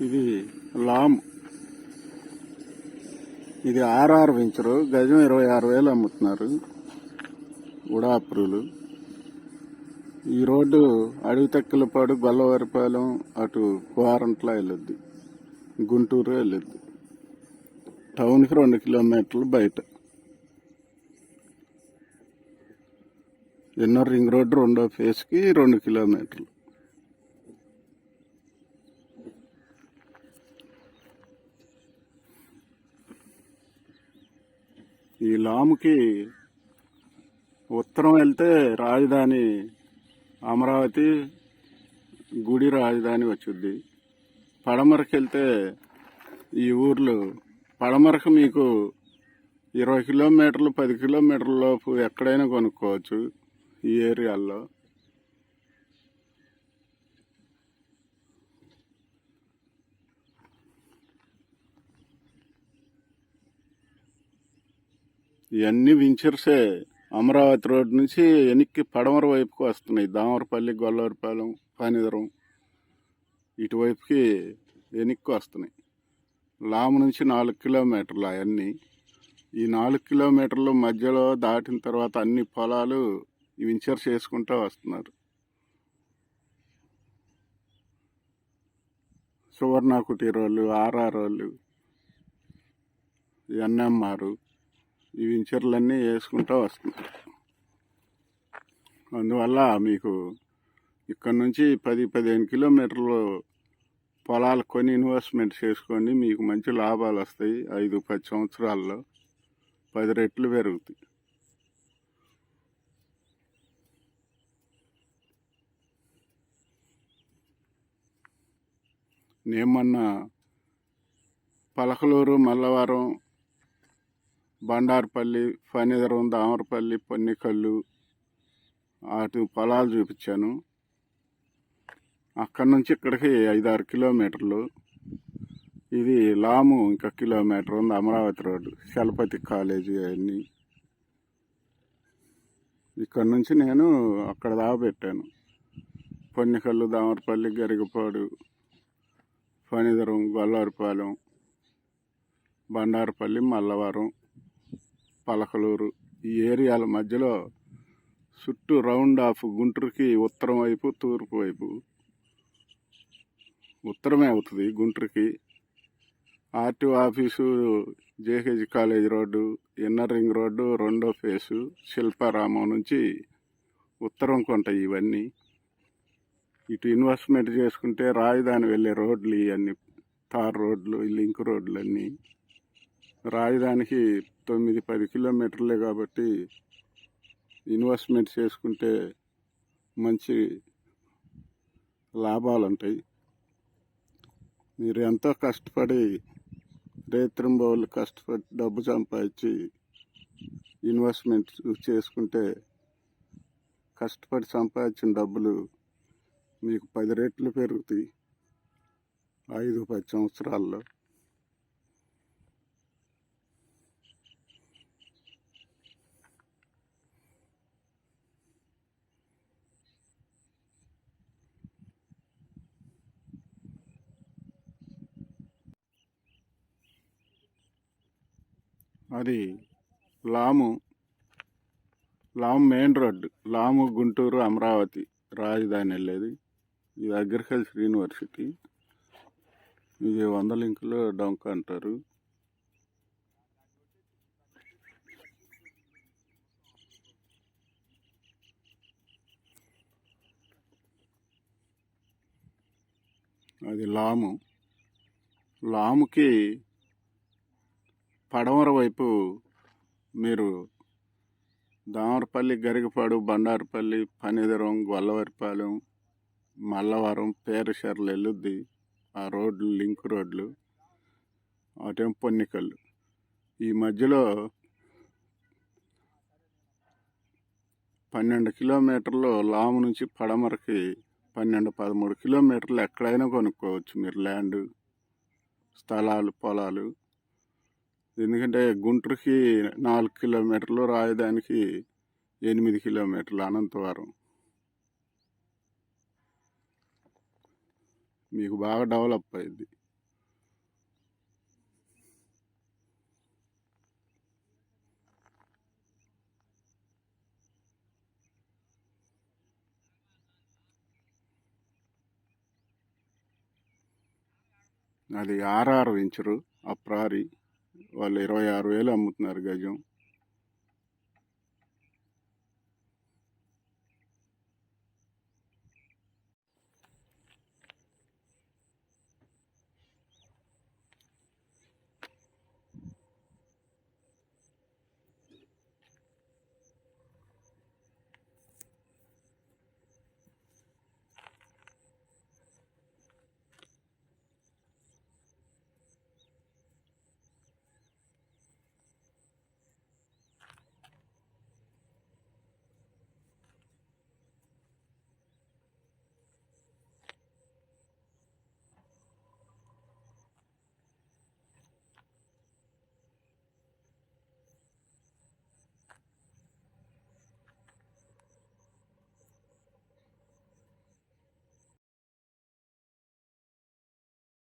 ఇది లామ్. ఇది RR venture. గజం ఇరవై ఆరు వేలు అమ్ముతున్నారు. ఉడాప్రులు. ఈ రోడ్డు అడవితెక్కలపాడు గొల్లవారిపాలెం అటు కోరంట్ల వెళ్ళొద్ది. గుంటూరు వెళ్ళొద్ది. టౌన్కి రెండు కిలోమీటర్లు బయట. ఎన్నో రింగ్ రోడ్డు రెండో ఫేస్కి రెండు కిలోమీటర్లు. ఈ లాముకి ఉత్తరం వెళ్తే రాజధాని అమరావతి గుడి రాజధాని వచ్చుద్ది. పడమరకు వెళ్తే ఈ ఊర్లు. పడమరకు మీకు ఇరవై కిలోమీటర్లు పది కిలోమీటర్ల లోపు ఎక్కడైనా కొనుక్కోవచ్చు ఈ ఏరియాల్లో. ఇవన్నీ వించర్సే అమరావతి రోడ్ నుంచి వెనక్కి పడమర వైపుకి వస్తున్నాయి. దామరపల్లి గొల్లవరిపాలెం పానిదరం ఇటువైపుకి వెనక్కి వస్తున్నాయి. లాము నుంచి నాలుగు కిలోమీటర్లు అవన్నీ ఈ నాలుగు కిలోమీటర్లు మధ్యలో దాటిన తర్వాత అన్ని పొలాలు ఈ వించర్ చేసుకుంటూ వస్తున్నారు. సువర్ణ కుటీరోళ్ళు ఆర్ఆర్ వాళ్ళు ఎన్ఎంఆర్ ఈ వించర్లన్నీ వేసుకుంటూ వస్తున్నారు. అందువల్ల మీకు ఇక్కడ నుంచి పది పదిహేను కిలోమీటర్లు పొలాలు కొని ఇన్వెస్ట్మెంట్ చేసుకోండి. మీకు మంచి లాభాలు వస్తాయి. ఐదు పది సంవత్సరాల్లో పది రెట్లు పెరుగుతాయి. నేను మొన్న పలకలూరు మల్లవరం బండార్పల్లి ఫణిధరం దామరపల్లి పొన్నికల్లు వాటి పొలాలు చూపించాను. అక్కడి నుంచి ఇక్కడికి ఐదారు కిలోమీటర్లు. ఇది లాము ఇంకా కిలోమీటర్ ఉంది అమరావతి రోడ్డు చలపతి కాలేజీ అవన్నీ. ఇక్కడ నుంచి నేను అక్కడ దాకా పొన్నికల్లు దామరపల్లి గరిగపాడు ఫణిధరం గొల్లవారిపాలెం బండారపల్లి మల్లవరం. పలకలూరు ఈ ఏరియాల మధ్యలో చుట్టూ రౌండ్ ఆఫ్ గుంటూరుకి ఉత్తరం వైపు తూర్పు వైపు. ఉత్తరమే అవుతుంది గుంటూరుకి. RTO office JH college road inner ring road రెండో ఫేసు శిల్పారామం నుంచి ఉత్తరం కొంట ఇవన్నీ. ఇటు ఇన్వెస్ట్మెంట్ చేసుకుంటే రాజధాని వెళ్ళే రోడ్లు ఇవన్నీ తార్ రోడ్లు లింక్ రోడ్లు అన్నీ రాజధానికి తొమ్మిది పది కిలోమీటర్లే కాబట్టి ఇన్వెస్ట్మెంట్ చేసుకుంటే మంచి లాభాలు ఉంటాయి మీరు ఎంతో కష్టపడి రేత్రింబౌలు కష్టపడి డబ్బు సంపాదించి ఇన్వెస్ట్మెంట్ చేసుకుంటే కష్టపడి సంపాదించిన డబ్బులు మీకు పది రెట్లు పెరుగుతాయి ఐదు పది సంవత్సరాల్లో. అది లాము లాము మెయిన్ రోడ్డు లాము గుంటూరు అమరావతి రాజధాని వెళ్ళేది. ఇది అగ్రికల్చర్ యూనివర్సిటీ. ఇది వంద లింకులో డొంక అంటారు. అది లాము. లాముకి పడమర వైపు మీరు దామరపల్లి గరిగపాడు బండారుపల్లి పనిదరం గొల్లవరిపాలెం మల్లవరం పేరుషర్లు వెళ్ళుద్ది ఆ రోడ్లు లింక్ రోడ్లు అటేం పొన్నికల్లు. ఈ మధ్యలో పన్నెండు కిలోమీటర్లు లాము నుంచి పడమరకి పన్నెండు పదమూడు కిలోమీటర్లు ఎక్కడైనా కొనుక్కోవచ్చు మీరు ల్యాండ్ స్థలాలు పొలాలు. ఎందుకంటే గుంటూరుకి నాలుగు కిలోమీటర్లు రాయదానికి ఎనిమిది కిలోమీటర్లు అనంతవరం. మీకు బాగా డెవలప్ అయింది అది ఆర్ఆర్ వెంచరు అప్రారి. వాళ్ళు ఇరవై ఆరు వేలు అమ్ముతున్నారు గజం.